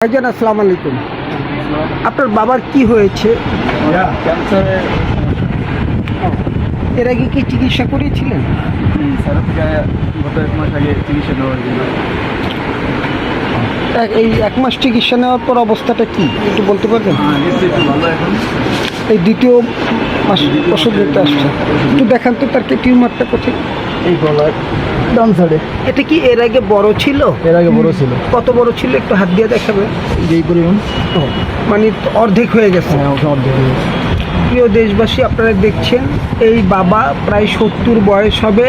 ভাইজান আসসালামু আলাইকুম। আপনার বাবার কি হয়েছে? এর আগে কি চিকিৎসা এক- এই এক মাস চিকিৎসা নেওয়ার পর অবস্থাটা কি? একটু বলতে পারবেন? এখন। এই দ্বিতীয় মাস ওষুধ দিতে আসছে একটু দেখান তো তার কি টিউমারটা কোথায়? এই গলার ডান সাইডে এটা কি এর আগে বড় ছিল? এর আগে বড় ছিল। কত বড় ছিল? একটু হাত দিয়ে দেখাবে। যেই পরিমাণ। মানে অর্ধেক হয়ে গেছে। হ্যাঁ অর্ধেক হয়ে গেছে। প্রিয় দেশবাসী আপনারা দেখছেন এই বাবা প্রায় সত্তর বয়স হবে।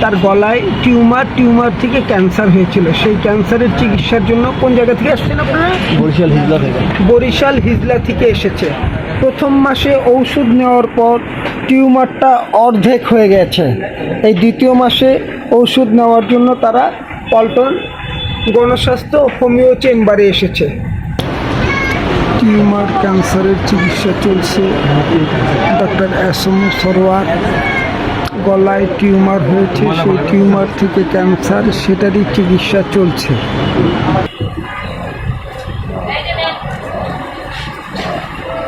তার গলায় টিউমার টিউমার থেকে ক্যান্সার হয়েছিল। সেই ক্যান্সারের চিকিৎসার জন্য কোন জায়গা থেকে আসছেন আপনারা? বরিশাল হিজলা থেকে। বরিশাল হিজলা থেকে এসেছে। প্রথম মাসে ঔষধ নেওয়ার পর টিউমারটা অর্ধেক হয়ে গেছে। এই দ্বিতীয় মাসে ওষুধ নেওয়ার জন্য তারা পল্টন গণস্বাস্থ্য হোমিও চেম্বারে এসেছে। টিউমার ক্যান্সারের চিকিৎসা চলছে। ডক্টর এস এম সরোয়ার গলায় টিউমার হয়েছে। সেই টিউমার থেকে ক্যান্সার, সেটারই চিকিৎসা চলছে।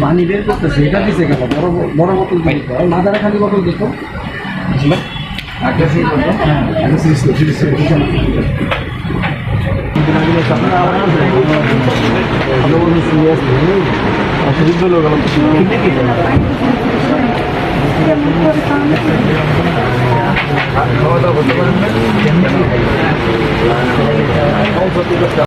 পানি বের করতেছে এটা দিছে কেন? বড় বড় বোতল মাদারে খালি বোতল হ্যাঁ গেল খাওয়া দাওয়া করতে পারেন